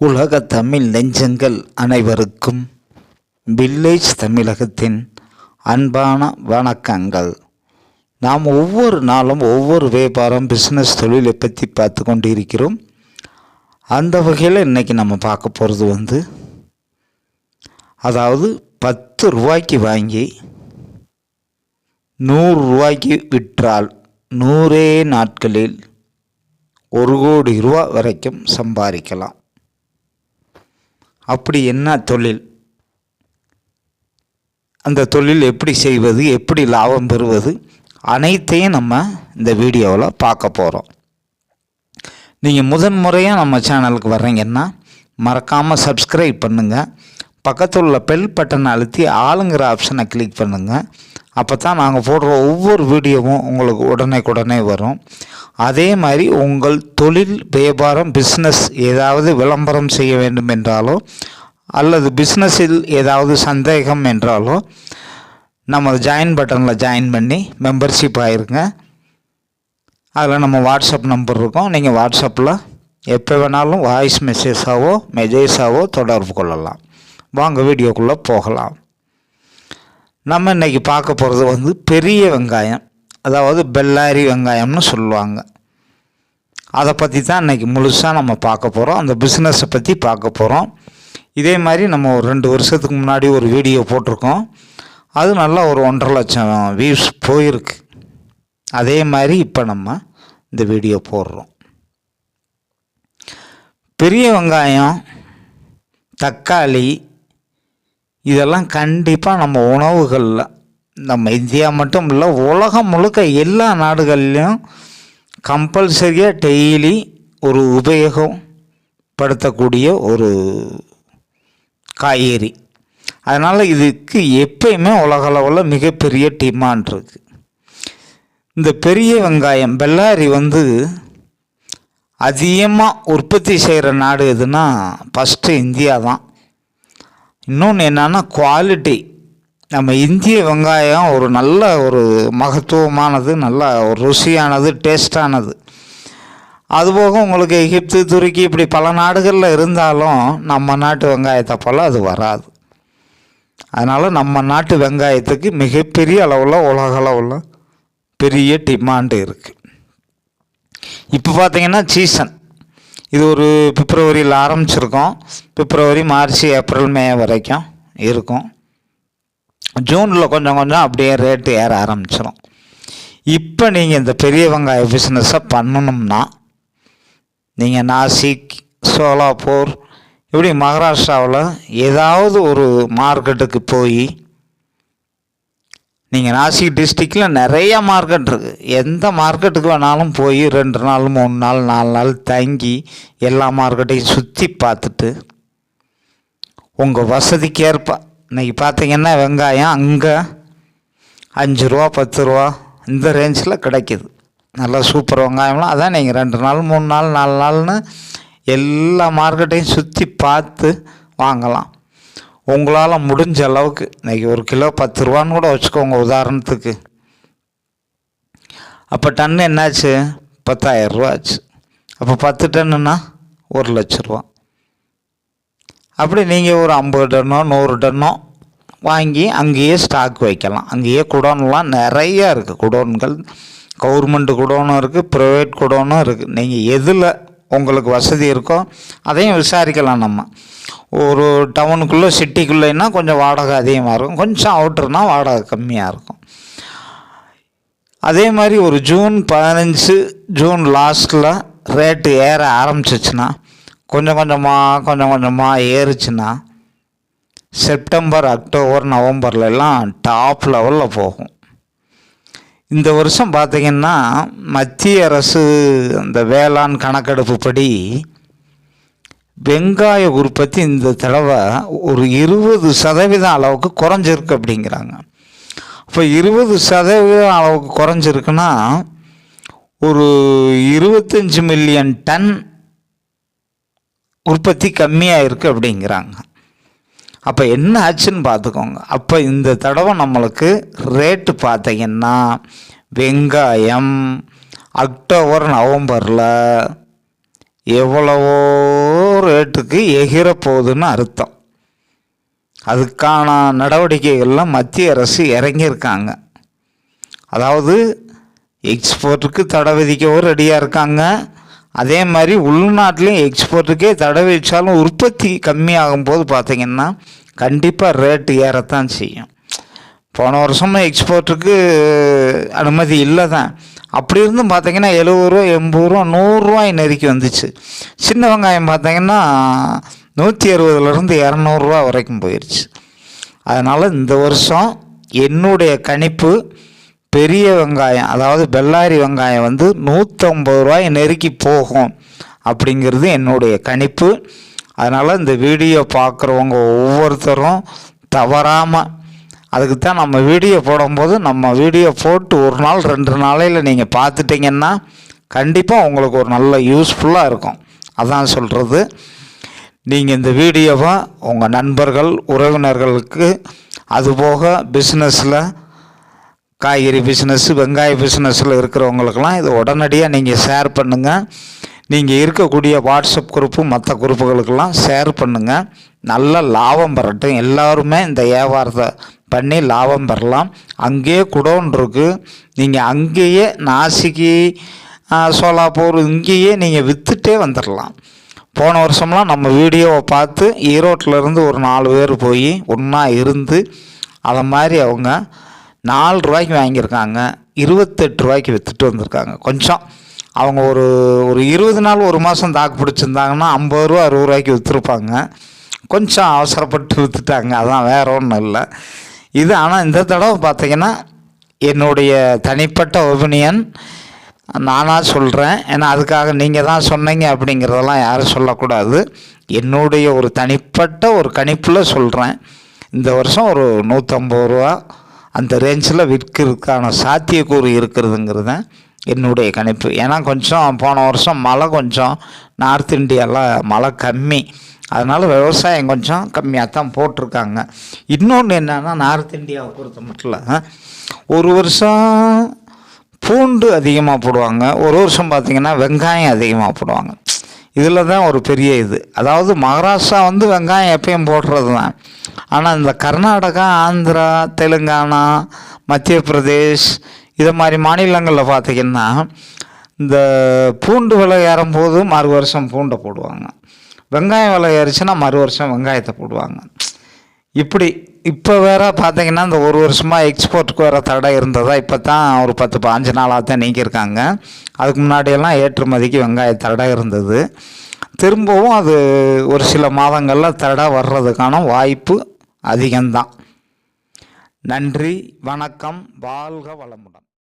உலக தமிழ் நெஞ்சங்கள் அனைவருக்கும் வில்லேஜ் தமிழகத்தின் அன்பான வணக்கங்கள். நாம் ஒவ்வொரு நாளும் ஒவ்வொரு வியாபாரம் பிஸ்னஸ் தொழிலை பற்றி பார்த்து கொண்டு இருக்கிறோம் அந்த வகையில் இன்றைக்கி நம்ம பார்க்க போகிறது வந்து அதாவது பத்து ரூபாய்க்கு வாங்கி நூறு ரூபாய்க்கு விற்றால் நூறே நாட்களில் ஒரு கோடி ரூபா வரைக்கும் சம்பாதிக்கலாம். அப்படி என்ன தொழில்? அந்த தொழில் எப்படி செய்வது எப்படி லாபம் பெறுவது? அனைத்தையும் நம்ம இந்த வீடியோவில் பார்க்க போகிறோம் நீங்கள் முதன் முறையாக நம்ம சேனலுக்கு வர்றீங்கன்னா மறக்காமல் சப்ஸ்கிரைப் பண்ணுங்கள் பக்கத்தில் உள்ள பெல் பட்டனை அழுத்தி ஆளுங்கிற ஆப்ஷனை கிளிக் பண்ணுங்கள் அப்போ தான் நாங்கள் போடுற ஒவ்வொரு வீடியோவும் உங்களுக்கு உடனே வரும். அதே மாதிரி உங்கள் தொழில் வியாபாரம் பிஸ்னஸ் ஏதாவது விளம்பரம் செய்ய வேண்டும் என்றாலோ அல்லது பிஸ்னஸில் ஏதாவது சந்தேகம் என்றாலோ நம்ம ஜாயின் பட்டனில் ஜாயின் பண்ணி மெம்பர்ஷிப் ஆகிருங்க அதில் நம்ம வாட்ஸ்அப் நம்பர் இருக்கும். நீங்கள் வாட்ஸ்அப்பில் எப்போ வேணாலும் வாய்ஸ் மெசேஜாவோ மெசேஜாவோ தொடர்பு கொள்ளலாம். வாங்க வீடியோக்குள்ளே போகலாம். நம்ம இன்றைக்கி பார்க்க போகிறது வந்து பெரிய வெங்காயம். அதாவது பெல்லாரி வெங்காயம்னு சொல்லுவாங்க. அதை பற்றி தான் இன்றைக்கி முழுசாக நம்ம பார்க்க போகிறோம் அந்த பிஸ்னஸை பற்றி பார்க்க போகிறோம் இதே மாதிரி நம்ம ஒரு ரெண்டு வருஷத்துக்கு முன்னாடி ஒரு வீடியோ போட்டிருக்கோம். அது நல்லா ஒரு ஒன்றரை லட்சம் வியூஸ் போயிருக்கு. அதே மாதிரி இப்போ நம்ம இந்த வீடியோ போடுறோம். பெரிய வெங்காயம் தக்காளி இதெல்லாம் கண்டிப்பாக நம்ம உணவுகளில் நம்ம இந்தியா மட்டும் இல்லை உலகம் முழுக்க எல்லா நாடுகள்லையும் கம்பல்சரியாக டெய்லி ஒரு உபயோகப்படுத்தக்கூடிய ஒரு காய்கறி. அதனால் இதுக்கு எப்பயுமே உலகளவில் மிகப்பெரிய டிமாண்ட் இருக்குது இந்த பெரிய வெங்காயம் பெல்லாரி வந்து அதிகமாக உற்பத்தி செய்கிற நாடு எதுனா ஃபஸ்ட்டு இந்தியா தான். இன்னொன்று என்னென்னா குவாலிட்டி நம்ம இந்திய வெங்காயம் ஒரு நல்ல ஒரு மகத்துவமானது நல்ல ஒரு ருசியானது டேஸ்டானது அதுபோக உங்களுக்கு எகிப்து துருக்கி இப்படி பல நாடுகளில் இருந்தாலும் நம்ம நாட்டு வெங்காயத்தை போல் அது வராது. அதனால் நம்ம நாட்டு வெங்காயத்துக்கு மிகப்பெரிய அளவில் உலக அளவில் பெரிய டிமாண்டு இருக்குது இப்போ பார்த்தீங்கன்னா சீசன் இது ஒரு பிப்ரவரியில் ஆரம்பிச்சிருக்கோம். பிப்ரவரி மார்ச் ஏப்ரல் மே வரைக்கும் இருக்கும். ஜூனில் கொஞ்சம் கொஞ்சம் அப்படியே ரேட்டு ஏற ஆரம்பிச்சிடும் இப்போ நீங்கள் இந்த பெரிய வெங்காய பிஸ்னஸை பண்ணணும்னா நீங்கள் நாசிக் சோலாப்பூர் இப்படி மகாராஷ்டிராவில் ஏதாவது ஒரு மார்க்கெட்டுக்கு போய் நீங்கள் நாசிக் டிஸ்ட்ரிக்டில் நிறைய மார்க்கெட் இருக்குது எந்த மார்க்கெட்டுக்கு வேணாலும் போய் ரெண்டு நாள் மூணு நாள் நாலு நாள் தங்கி எல்லா மார்க்கெட்டையும் சுற்றி பார்த்துட்டு உங்கள் வசதிக்கு ஏற்ப இன்றைக்கி பார்த்தீங்கன்னா வெங்காயம் அங்கே அஞ்சு ரூபா பத்து ரூபா இந்த ரேஞ்சில் கிடைக்கிது. நல்லா சூப்பர் வெங்காயம்லாம். அதான் நீங்கள் ரெண்டு நாள் மூணு நாள் நாலு நாள்னு எல்லா மார்க்கெட்டையும் சுற்றி பார்த்து வாங்கலாம். உங்களால் முடிஞ்ச அளவுக்கு இன்றைக்கி ஒரு கிலோ பத்து ரூபான்னு கூட வச்சுக்கோங்க உதாரணத்துக்கு. அப்போ டன் என்னாச்சு? பத்தாயிரரூவா ஆச்சு. அப்போ பத்து டன்னுன்னா ஒரு லட்ச ரூபா. அப்படி நீங்கள் ஒரு ஐம்பது டன்னோ நூறு டன்னோ வாங்கி அங்கேயே ஸ்டாக் வைக்கலாம். அங்கேயே குடோன்லாம் நிறையா இருக்குது குடோன்கள் கவர்மெண்ட் குடோனும் இருக்குது ப்ரைவேட் குடோனும் இருக்குது நீங்கள் எதில் உங்களுக்கு வசதி இருக்கோ அதையும் விசாரிக்கலாம் நம்ம. ஒரு டவுனுக்குள்ளே சிட்டிக்குள்ளேன்னா கொஞ்சம் வாடகை அதிகமாக இருக்கும். கொஞ்சம் அவுட்டர்னா வாடகை கம்மியாக இருக்கும். அதே மாதிரி ஒரு ஜூன் பதினஞ்சு ஜூன் லாஸ்ட்டில் ரேட்டு ஏற ஆரம்பிச்சிச்சுன்னா கொஞ்சம் கொஞ்சமாக கொஞ்சம் கொஞ்சமாக ஏறுச்சுன்னா செப்டம்பர் அக்டோபர் நவம்பர்லலாம் டாப் லெவலில் போகும். இந்த வருஷம் பார்த்திங்கன்னா மத்திய அரசு அந்த வேளாண் கணக்கெடுப்பு படி வெங்காய உற்பத்தி இந்த தடவை ஒரு இருபது சதவீதம் அளவுக்கு குறைஞ்சிருக்கு அப்படிங்கிறாங்க. இப்போ இருபது சதவீதம் அளவுக்கு குறைஞ்சிருக்குன்னா ஒரு இருபத்தஞ்சி மில்லியன் டன் உற்பத்தி கம்மியாக இருக்குது அப்படிங்கிறாங்க. அப்போ என்ன ஆச்சுன்னு பார்த்துக்கோங்க. அப்போ இந்த தடவை நம்மளுக்கு ரேட்டு பார்த்தீங்கன்னா வெங்காயம் அக்டோபர் நவம்பரில் எவ்வளவோ ரேட்டுக்கு எகிற போகுதுன்னு அர்த்தம். அதுக்கான நடவடிக்கைகள்லாம் மத்திய அரசு இறங்கியிருக்காங்க. அதாவது எக்ஸ்போர்ட்டுக்கு தடை விதிக்கவும் ரெடியாக இருக்காங்க. அதே மாதிரி உள்நாட்டிலையும் எக்ஸ்போர்ட்டுக்கே தடை வச்சாலும் உற்பத்தி கம்மியாகும் போது பார்த்திங்கன்னா கண்டிப்பாக ரேட்டு ஏறத்தான் செய்யும். போன வருஷமும் எக்ஸ்போர்ட்டுக்கு அனுமதி இல்லை தான் அப்படி இருந்தும் பார்த்தீங்கன்னா எழுபது ரூபா எண்பது ரூபா நூறுரூவாய் நெருக்கி வந்துச்சு. சின்ன வெங்காயம் பார்த்தீங்கன்னா நூற்றி அறுபதுலேருந்து இரநூறுவா வரைக்கும் போயிடுச்சு அதனால் இந்த வருஷம் என்னுடைய கணிப்பு பெரிய வெங்காயம் அதாவது பெல்லாரி வெங்காயம் வந்து நூற்றம்பது ரூபாய் நெருக்கி போகும் அப்படிங்கிறது என்னுடைய கணிப்பு. அதனால் இந்த வீடியோ பார்க்குறவங்க ஒவ்வொருத்தரும் தவறாமல் அதுக்கு தான் நம்ம வீடியோ போடும்போது நம்ம வீடியோ போட்டு ஒரு நாள் ரெண்டு நாளையில் நீங்கள் பார்த்துட்டிங்கன்னா கண்டிப்பாக உங்களுக்கு ஒரு நல்ல யூஸ்ஃபுல்லாக இருக்கும். அதான் சொல்கிறது நீங்கள் இந்த வீடியோவை உங்கள் நண்பர்கள் உறவினர்களுக்கு அதுபோக பிஸ்னஸில் காய்கறி பிஸ்னஸ் வெங்காய பிஸ்னஸில் இருக்கிறவங்களுக்கெல்லாம் இது உடனடியாக நீங்கள் ஷேர் பண்ணுங்கள் நீங்கள் இருக்கக்கூடிய வாட்ஸ்அப் குரூப்பு மற்ற குரூப்புகளுக்கெல்லாம் ஷேர் பண்ணுங்கள் நல்ல லாபம் பெறட்டும். எல்லாருமே இந்த வியாபாரத்தை பண்ணி லாபம் பெறலாம். அங்கேயே குடோன் இருக்குது நீங்கள் அங்கேயே நாசிக்கு சோலாப்பூர் இங்கேயே நீங்கள் விற்றுட்டே வந்துடலாம் போன வருஷம்லாம் நம்ம வீடியோவை பார்த்து ஈரோட்டிலேருந்து ஒரு நாலு பேர் போய் ஒன்றா இருந்து அதை மாதிரி அவங்க நாலு ரூபாய்க்கு வாங்கியிருக்காங்க. இருபத்தெட்டு ரூபாய்க்கு விற்றுட்டு வந்திருக்காங்க. கொஞ்சம் அவங்க ஒரு ஒரு இருபது நாள் ஒரு மாதம் தாக்கு பிடிச்சிருந்தாங்கன்னா ஐம்பது ரூபா அறுபது ரூபாய்க்கு விற்றுருப்பாங்க கொஞ்சம் அவசரப்பட்டு விற்றுட்டாங்க அதான் வேற ஒன்றும் இல்லை. இது ஆனால் இந்த தடவை பார்த்திங்கன்னா என்னுடைய தனிப்பட்ட ஒபினியன் நானாக சொல்கிறேன் ஏன்னா அதுக்காக நீங்கள் தான் சொன்னீங்க அப்படிங்கிறதெல்லாம் யாரும் சொல்லக்கூடாது. என்னுடைய ஒரு தனிப்பட்ட ஒரு கணிப்பில் சொல்கிறேன் இந்த வருஷம் ஒரு நூற்றம்பது ரூபா அந்த ரேஞ்சில் விற்கிறதுக்கான சாத்தியக்கூறு இருக்கிறதுங்கிறது என்னுடைய கணிப்பு. ஏன்னா கொஞ்சம் போன வருஷம் மழை கொஞ்சம் நார்த் இந்தியாவில் மழை கம்மி. அதனால் விவசாயம் கொஞ்சம் கம்மியாக தான் போட்டிருக்காங்க. இன்னொன்று என்னென்னா நார்த் இந்தியாவை பொறுத்த மட்டும் ஒரு வருஷம் பூண்டு அதிகமாக போடுவாங்க. ஒரு வருஷம் பார்த்திங்கன்னா வெங்காயம் அதிகமாக போடுவாங்க. இதில் தான் ஒரு பெரிய இது. அதாவது மகாராஷ்டிரா வந்து வெங்காயம் எப்பயும் போடுறது தான். ஆனால் இந்த கர்நாடகா ஆந்திரா தெலுங்கானா மத்திய பிரதேஷ் இதை மாதிரி மாநிலங்களில் பார்த்திங்கன்னா இந்த பூண்டு விலை ஏறும்போது மறு வருஷம் பூண்டை போடுவாங்க. வெங்காயம் விலை ஏறிச்சுன்னா மறு வருஷம் வெங்காயத்தை போடுவாங்க. இப்படி இப்போ வேற பார்த்தீங்கன்னா இந்த ஒரு வருஷமாக எக்ஸ்போர்ட்டுக்கு வேறு தடை இருந்ததா இப்போ தான் ஒரு பத்து பாஞ்சு நாளாக தான் நீக்கியிருக்காங்க. அதுக்கு முன்னாடியெல்லாம் ஏற்றுமதிக்கு வெங்காய தடை இருந்தது. திரும்பவும் அது ஒரு சில மாதங்களில் தடை வர்றதுக்கான வாய்ப்பு அதிகம்தான். நன்றி வணக்கம் வாழ்க வளமுடன்.